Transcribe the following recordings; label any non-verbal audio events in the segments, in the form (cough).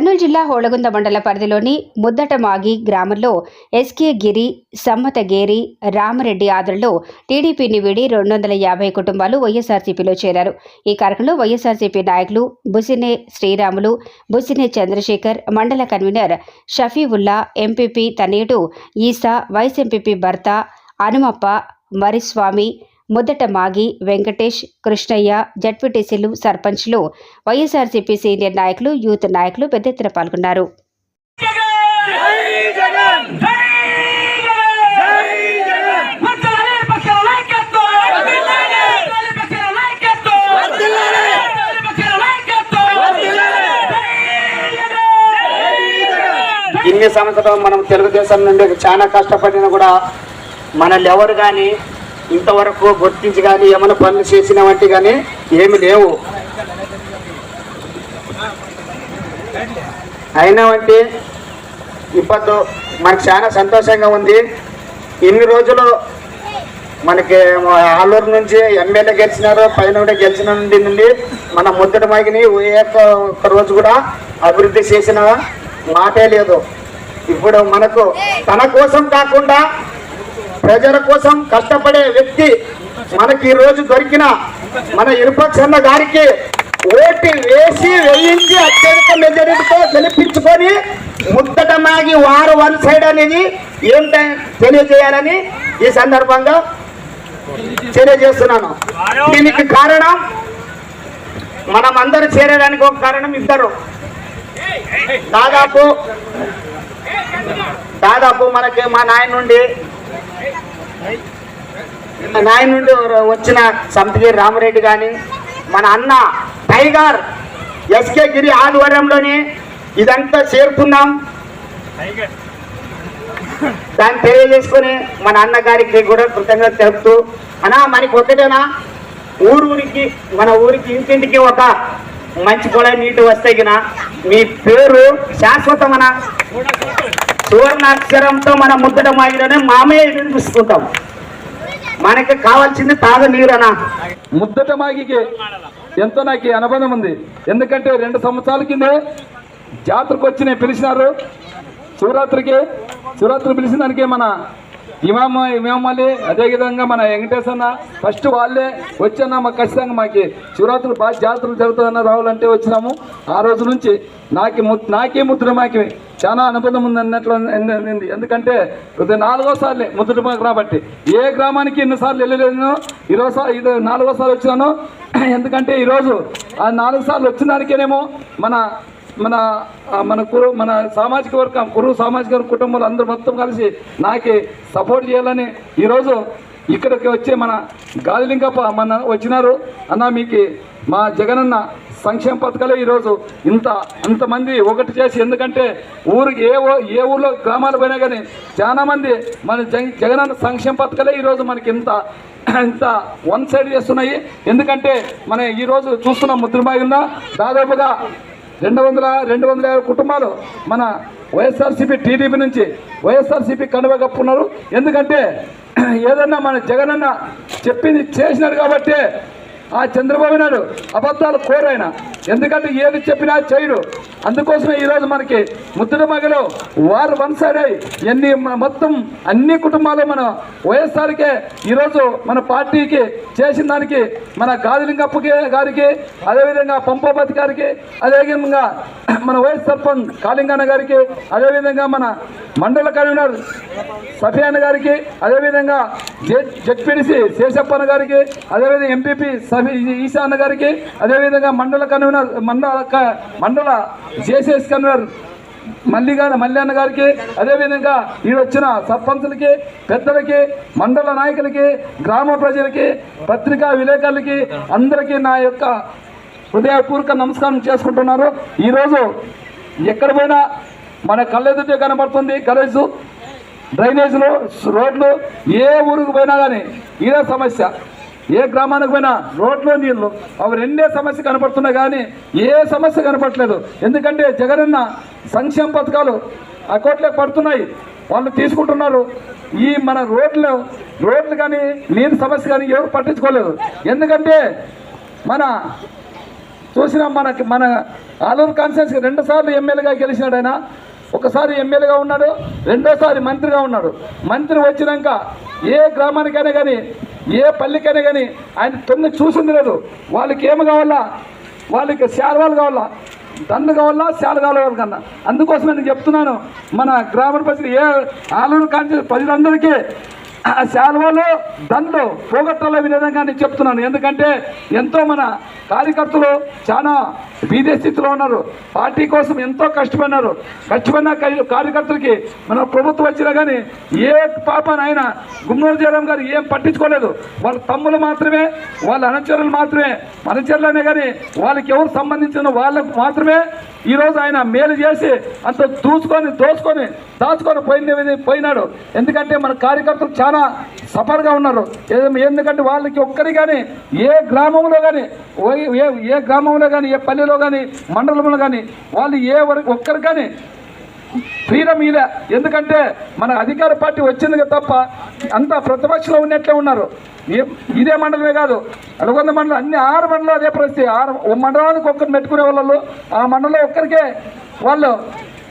కర్నూలు జిల్లా హోళగుంద మండల పరిధిలోని ముద్దటమాగి గ్రామంలో ఎస్కే గిరి సమ్మతగేరి రామరెడ్డి ఆదరణలో టీడీపీని వీడి రెండు వందల యాభై కుటుంబాలు వైఎస్ఆర్సీపీలో చేరారు. ఈ కార్యక్రమంలో వైఎస్ఆర్సీపీ నాయకులు బుసినే శ్రీరాములు బుసినే చంద్రశేఖర్ మండల కన్వీనర్ షఫీవుల్లా ఎంపీపీ తనయుడు ఈసా వైస్ ఎంపీపీ భర్త హనుమప్ప మరిస్వామి మొదట మాగి వెంకటేష్ కృష్ణయ్య జడ్పీటీసీలు సర్పంచ్లు వైఎస్ఆర్సీపీ సీనియర్ నాయకులు యూత్ నాయకులు పెద్ద ఎత్తున పాల్గొన్నారు. ఇన్ని సంవత్సరాలు మనం తెలుగుదేశం నుండి చాలా కష్టపడినా కూడా మనల్ని ఎవరు కానీ ఇంతవరకు గుర్తించి కానీ ఏమైనా పనులు చేసిన వంటి కానీ ఏమి లేవు. అయినా వంటి ఇప్పుడు మనకు చాలా సంతోషంగా ఉంది. ఇన్ని రోజులు మనకి ఆలూరు నుంచి ఎమ్మెల్యే గెలిచినారు పైన కూడా గెలిచిన నుండి నుండి మన ముద్దటి మైకిని ఏ ఒక్క రోజు కూడా అభివృద్ధి చేసిన మాటే లేదు. ఇప్పుడు మనకు తన కోసం కాకుండా ప్రజల కోసం కష్టపడే వ్యక్తి మనకి ఈ రోజు దొరికిన మన ఇరుపక్షన్న గారికి ఓటు వేసి వేయించి అత్యధిక మెజారిటీతో గెలిపించుకొని ముద్దట మాగి వారు వన్ సైడ్ అనేది ఏంటో తెలియజేయాలని ఈ సందర్భంగా తెలియజేస్తున్నాను. దీనికి కారణం మనం అందరూ చేరడానికి ఒక కారణం ఇద్దరు. దాదాపు దాదాపు మనకి మా నాయన నుండి మా నాయన నుండి వచ్చిన సంతగిరి రామరెడ్డి కానీ మన అన్న టైగర్ ఎస్కే గిరి ఆధ్వర్యంలోనే ఇదంతా చేరుకున్నాం. దాన్ని తెలియజేసుకొని మన అన్నగారికి కూడా కృతజ్ఞత తెలుపుతూ అన్నా మనకి ఒకటేనా ఊరు ఊరికి మన ఊరికి ఇంటింటికి ఒక మంచి కూడా నీటి వస్తే గిన మీ పేరు శాశ్వతమనా? సువర్ణాక్షరంతో మన ముద్దట మాగిలోనే మామయ్య చూసుకుంటాం మనకి కావాల్సింది తాగ నీరనా ముద్దట మాగికి ఎంతో నాకు అనుబంధం ఉంది. ఎందుకంటే రెండు సంవత్సరాల కిందే జాతరకు వచ్చి నేను పిలిచినారు. శివరాత్రికి శివరాత్రి పిలిచిన దానికి మన ఇమామ ఇమామలి అదేవిధంగా మన వెంకటేశన్న ఫస్ట్ వాళ్ళే వచ్చాన మాకు ఖచ్చితంగా మాకు శివరాత్రులు బాగా జాతరలు జరుగుతుందన్న రావాలంటే వచ్చినాము. ఆ రోజు నుంచి నాకి ము నాకే ముద్ర మాకి చాలా అనుబంధం ఉంది అన్నట్లు ఉంది ఎందుకంటే ఇది నాలుగోసార్లే ముద్ర మాకు రాబట్టి. ఏ గ్రామానికి ఎన్నిసార్లు వెళ్ళలేదు ఈరోజు ఇది నాలుగోసారి వచ్చినాను (clears throat) ఎందుకంటే ఈరోజు ఆ నాలుగు సార్లు వచ్చిన దానికేనేమో మన మన మన కురు మన సామాజిక వర్గం కురు సామాజిక వర్గ కుటుంబాలు అందరూ మొత్తం కలిసి నాకే సపోర్ట్ చేయాలని ఈరోజు ఇక్కడికి వచ్చే మన గాలిలింగప్ప మన వచ్చినారు. అన్న మీకు మా జగనన్న సంక్షేమ పథకాలే ఈరోజు ఇంత అంతమంది ఒకటి చేసి ఎందుకంటే ఊరికి ఏ ఏ ఊర్లో గ్రామాలు పోయినా కానీ చాలామంది మన జగ జగనన్న సంక్షేమ పథకాలే ఈరోజు మనకి ఇంత ఇంత వన్ సైడ్ చేస్తున్నాయి. ఎందుకంటే మన ఈరోజు చూస్తున్న ముద్రమాగిన దాదాపుగా రెండు వందల రెండు వందల యాభై కుటుంబాలు మన వైఎస్ఆర్సీపీ టీడీపీ నుంచి వైఎస్ఆర్సీపీ కనువ కప్పున్నారు ఎందుకంటే (clears throat) ఏదన్నా మన జగనన్న చెప్పింది చేసినారు కాబట్టి ఆ చంద్రబాబు నాయుడు అబద్ధాలు కోరాయన ఎందుకంటే ఏది చెప్పినా చేయడు. అందుకోసమే ఈరోజు మనకి ముద్దుడు మగలో వారు వన్ సైడ్ అయ్యి ఎన్ని మన మొత్తం అన్ని కుటుంబాలు మన వైఎస్ఆర్కే ఈరోజు మన పార్టీకి చేసిన దానికి మన గాదిలింగప్పకి గారికి అదేవిధంగా పంపాపతి గారికి అదేవిధంగా మన వైఎస్ సర్పంచ్ కాళింగన్న గారికి అదేవిధంగా మన మండల కన్వీనర్ సఫియాన్ గారికి అదేవిధంగా జడ్పీడిసి శేషప్పన్న గారికి అదేవిధంగా ఎంపీపీ సఫీ ఈశా అన్న గారికి అదేవిధంగా మండల కన్వీనర్ మండల మండల జేసీఎస్ కన్వీనర్ మల్లిగా మల్యాన్న గారికి అదేవిధంగా ఈ వచ్చిన సర్పంచులకి పెద్దలకి మండల నాయకులకి గ్రామ ప్రజలకి పత్రికా విలేకరులకి అందరికీ నా యొక్క హృదయపూర్వక నమస్కారం చేసుకుంటున్నారు ఈరోజు ఎక్కడ పోయినా మన కళ్ళెదుటే కనబడుతుంది. గణేష్ డ్రైనేజీలు రోడ్లు ఏ ఊరికి పోయినా కానీ ఇదే సమస్య. ఏ గ్రామానికి పోయినా రోడ్లు నీళ్ళు అవి రెండే సమస్య కనపడుతున్నాయి కానీ ఏ సమస్య కనపడలేదు ఎందుకంటే జగనన్న సంక్షేమ పథకాలు అకౌంట్లోకి పడుతున్నాయి. వాళ్ళు తీసుకుంటున్నారు. ఈ మన రోడ్లు రోడ్లు కానీ నీరు సమస్య కానీ ఎవరు పట్టించుకోలేదు. ఎందుకంటే మన చూసిన మనకి మన ఆలూరు కాన్స్టిట్యూన్సీ రెండు సార్లు ఎమ్మెల్యేగా గెలిచినాడు ఆయన. ఒకసారి ఎమ్మెల్యేగా ఉన్నాడు రెండోసారి మంత్రిగా ఉన్నాడు. మంత్రి వచ్చినాక ఏ గ్రామానికైనా కానీ ఏ పల్లికైనా కానీ ఆయన తొమ్మిది చూసింది లేదు. వాళ్ళకి ఏమి కావాలా? వాళ్ళకి శాల్వాలు కావాలా? దండు కావాలా? శాల కావాలి కన్నా? అందుకోసం నేను చెప్తున్నాను మన గ్రామ ప్రజలు ఏ ఆలోచన కాన్స్టిట్యూన్సీ ప్రజలందరికీ ఆ శాల్వాలు దండలు పోగొట్టాల విధంగా నేను చెప్తున్నాను. ఎందుకంటే ఎంతో మన కార్యకర్తలు చాలా బీదే స్థితిలో ఉన్నారు. పార్టీ కోసం ఎంతో కష్టపడినారు. కష్టపడిన కై- కార్యకర్తలకి మన ప్రభుత్వం వచ్చినా కానీ ఏ పాపన ఆయన గుమ్మూరు జయరాం గారు ఏం పట్టించుకోలేదు. వాళ్ళ తమ్ములు మాత్రమే వాళ్ళ అనుచరులు మాత్రమే అనుచరులనే కానీ వాళ్ళకి ఎవరు సంబంధించిన వాళ్ళకు మాత్రమే ఈరోజు ఆయన మేలు చేసి అంత దూసుకొని దోచుకొని దాచుకొని పోయిన పోయినాడు. ఎందుకంటే మన కార్యకర్తలు చాలా సఫర్గా ఉన్నారు. ఎందుకంటే వాళ్ళకి ఒక్కరి కానీ ఏ గ్రామంలో కానీ ఏ ఏ గ్రామంలో కానీ ఏ పల్లెలో కానీ మండలంలో కానీ వాళ్ళు ఏ వరకు ఒక్కరు కానీ ఫ్రీడమ్ ఇలా ఎందుకంటే మన అధికార పార్టీ వచ్చింది తప్ప అంతా ప్రతిపక్షంలో ఉన్నట్లే ఉన్నారు. ఇదే మండలమే కాదు. అడగొంద మండలం అన్ని ఆరు మండలం అదే పరిస్థితి. ఆరు మండలానికి ఒక్కరు పెట్టుకునే వాళ్ళు ఆ మండలం ఒక్కరికే వాళ్ళు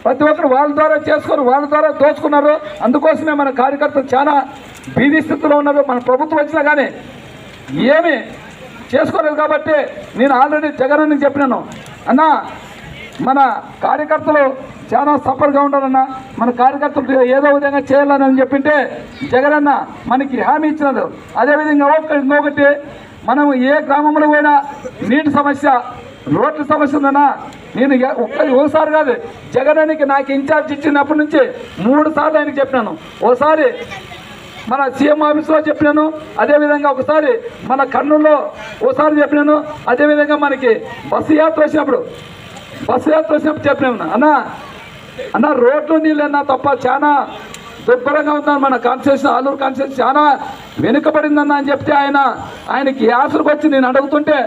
ప్రతి ఒక్కరు వాళ్ళ ద్వారా చేసుకొని వాళ్ళ ద్వారా దోచుకున్నారు. అందుకోసమే మన కార్యకర్తలు చాలా బీదీ స్థితిలో ఉన్నారు. మన ప్రభుత్వం వచ్చినా కానీ ఏమి చేసుకోలేదు కాబట్టి నేను ఆల్రెడీ జగన్ చెప్పినాను. అన్నా మన కార్యకర్తలు చాలా సఫర్గా ఉండాలన్నా మన కార్యకర్తలు ఏదో విధంగా చేయాలని అని చెప్పింటే జగనన్న మనకి హామీ ఇచ్చినారు అదేవిధంగా ఒకటి ఇంకొకటి మనం ఏ గ్రామంలో పోయినా నీటి సమస్య రోడ్ల సమస్య ఉందన్నా నేను ఎ- ఒక్క ఓసారి కాదు జగనానికి నాకు ఇన్ఛార్జ్ ఇచ్చినప్పటి నుంచి మూడు సార్లు ఆయనకి చెప్పినాను. ఓసారి మన సీఎం ఆఫీస్లో చెప్పినాను. అదేవిధంగా ఒకసారి మన కర్నూలులో ఓసారి చెప్పినాను. అదేవిధంగా మనకి బస్సు యాత్ర వచ్చినప్పుడు బస్సు యాత్ర వచ్చినప్పుడు చెప్పినాను. అన్నా అన్న రోడ్లు నీళ్ళన్నా తప్ప చాలా దుర్భరంగా ఉందని మన కాన్స్టిట్యూషన్ ఆలూరు కాన్స్టిట్యూషన్. చాలా వెనుకబడిందన్న అని చెప్తే ఆయన ఆయనకి యాసలకు వచ్చి నేను అడుగుతుంటే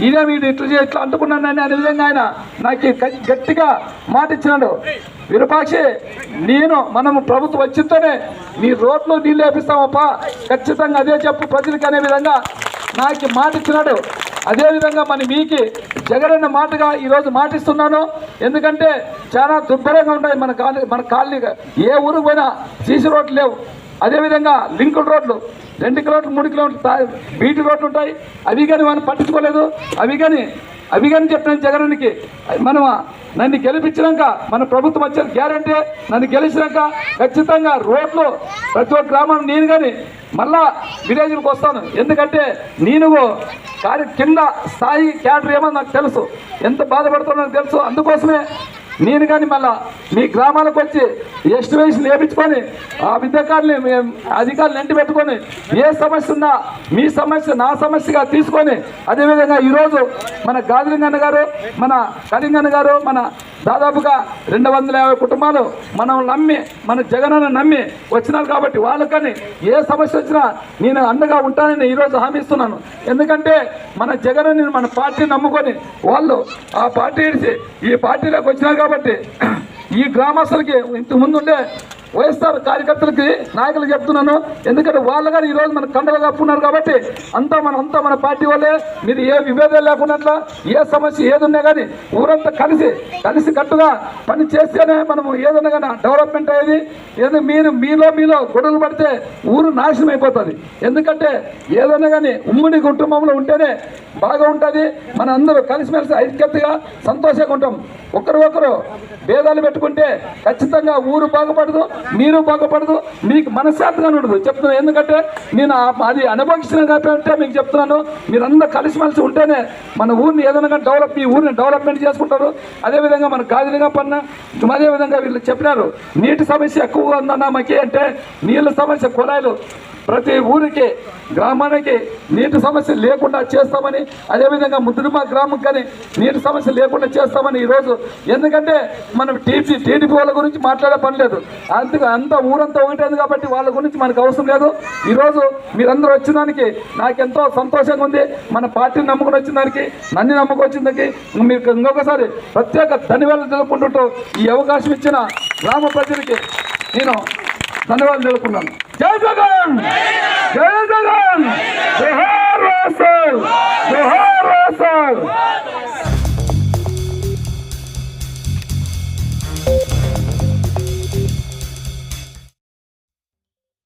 ఈయన వీడు ఇట్లా చే- ఇట్లా అంటుకున్నానని అనే విధంగా ఆయన నాకు గట్టిగా మాట ఇచ్చినాడు విరూపాక్షి నేను మనము ప్రభుత్వం వచ్చితేనే నీ రోడ్లు నీళ్ళు వేపిస్తామప్ప. ఖచ్చితంగా అదే చెప్పు ప్రజలకి అనే విధంగా నాకు మాట ఇచ్చినాడు అదేవిధంగా మన మీకి జగనన్న మాటగా ఈరోజు మాటిస్తున్నాను. ఎందుకంటే చాలా దుర్భరంగా ఉన్నాయి మన కాలనీ మన కాలనీ. ఏ ఊరికి పోయినా సీసీ రోడ్లు లేవు. అదేవిధంగా లింకుడ్ రోడ్లు. రెండు కిలోమీటర్లు మూడు కిలోమీటర్లు బీటీ రోడ్లు ఉంటాయి. అవి కానీ మనం పట్టించుకోలేదు. అవి కానీ అవి కానీ చెప్పిన జగన్కి మనం నన్ను గెలిపించినాక మన ప్రభుత్వం వచ్చే గ్యారంటీ నన్ను గెలిచినాక ఖచ్చితంగా రోడ్లు ప్రతి ఒక్క గ్రామం నేను కానీ మళ్ళా విలేజ్కి వస్తాను. ఎందుకంటే నేను కార్య కింద స్థాయి క్యాడర్ ఏమో నాకు తెలుసు. ఎంత బాధపడుతున్నా నాకు తెలుసు. అందుకోసమే నేను కానీ మళ్ళా మీ గ్రామాలకు వచ్చి ఎస్టర్వైజ్ లేపించుకొని ఆ విద్యాకారుని అధికారులు ఎంటి పెట్టుకొని ఏ సమస్య ఉన్నా మీ సమస్య నా సమస్యగా తీసుకొని అదేవిధంగా ఈరోజు మన గాజలింగన్న గారు మన కలింగన్న గారు మన దాదాపుగా రెండు వందల యాభై కుటుంబాలు మనం నమ్మి మన జగనన్న నమ్మి వచ్చినారు కాబట్టి వాళ్ళకని ఏ సమస్య వచ్చినా నేను అండగా ఉంటానని ఈరోజు హామీ ఇస్తున్నాను. ఎందుకంటే మన జగన్ మన పార్టీ నమ్ముకొని వాళ్ళు ఆ పార్టీ ఇడిచి ఈ పార్టీలోకి వచ్చినారు కాబట్టి ఈ గ్రామస్తులకి ఇంతకుముందు ఉండే వైఎస్ఆర్ కార్యకర్తలకి నాయకులు చెప్తున్నాను. ఎందుకంటే వాళ్ళు కానీ ఈరోజు మన కండలు కప్పున్నారు కాబట్టి అంతా మన అంతా మన పార్టీ వాళ్ళే. మీరు ఏ విభేదాలు లేకుండా ఏ సమస్య ఏది ఉన్నా కానీ ఊరంతా కలిసి కలిసి కట్టుగా పని చేస్తేనే మనం ఏదన్నా కానీ డెవలప్మెంట్ అయ్యేది ఏదో మీరు మీలో మీలో గొడవలు పడితే ఊరు నాశనం అయిపోతుంది. ఎందుకంటే ఏదైనా కానీ ఉమ్మడి కుటుంబంలో ఉంటేనే బాగా ఉంటుంది. మన అందరూ కలిసిమెలిసి ఐక్యతగా సంతోషంగా ఉంటాం. ఒకరు ఒకరు భేదాలు పెట్టుకుంటే ఖచ్చితంగా ఊరు బాగుపడదు. మీరు బాగుపడదు మీకు మనశ్శాంతిగా ఉండదు. చెప్తున్నాను ఎందుకంటే నేను అది అనుభవించిన కాబట్టి మీకు చెప్తున్నాను మీరందరూ కలిసిమెలిసి ఉంటేనే మన ఊరిని ఏదైనా డెవలప్ మీ ఊరిని డెవలప్మెంట్ చేసుకుంటారు. అదేవిధంగా మన గాజులుగా పన్న అదేవిధంగా వీళ్ళు చెప్పినారు నీటి సమస్య ఎక్కువగా ఉందన్న మాకే అంటే నీళ్ళ సమస్య కుళాయిలు ప్రతి ఊరికి గ్రామానికి నీటి సమస్య లేకుండా చేస్తామని అదేవిధంగా ముద్దురుమ గ్రామం కానీ నీటి సమస్య లేకుండా చేస్తామని ఈరోజు ఎందుకంటే మనం టీపీ టీడీపీ వాళ్ళ గురించి మాట్లాడే పని లేదు. అందుకు అంత ఊరంతా ఒకటేది కాబట్టి వాళ్ళ గురించి మనకు అవసరం లేదు. ఈరోజు మీరందరూ వచ్చిన దానికి నాకెంతో సంతోషంగా ఉంది. మన పార్టీని నమ్ముకుని వచ్చిన దానికి నన్ను నమ్మకం వచ్చిన మీకు ఇంకొకసారి ప్రత్యేక ధన్యవాదాలు తెలుపుకుంటుంటూ ఈ అవకాశం ఇచ్చిన గ్రామ ప్రజలకి నేను ధన్యవాదాలు తెలుపుకున్నాను జై జగన్! జై జగన్! బిహార్ రాసల్ బిహార్ రాసల్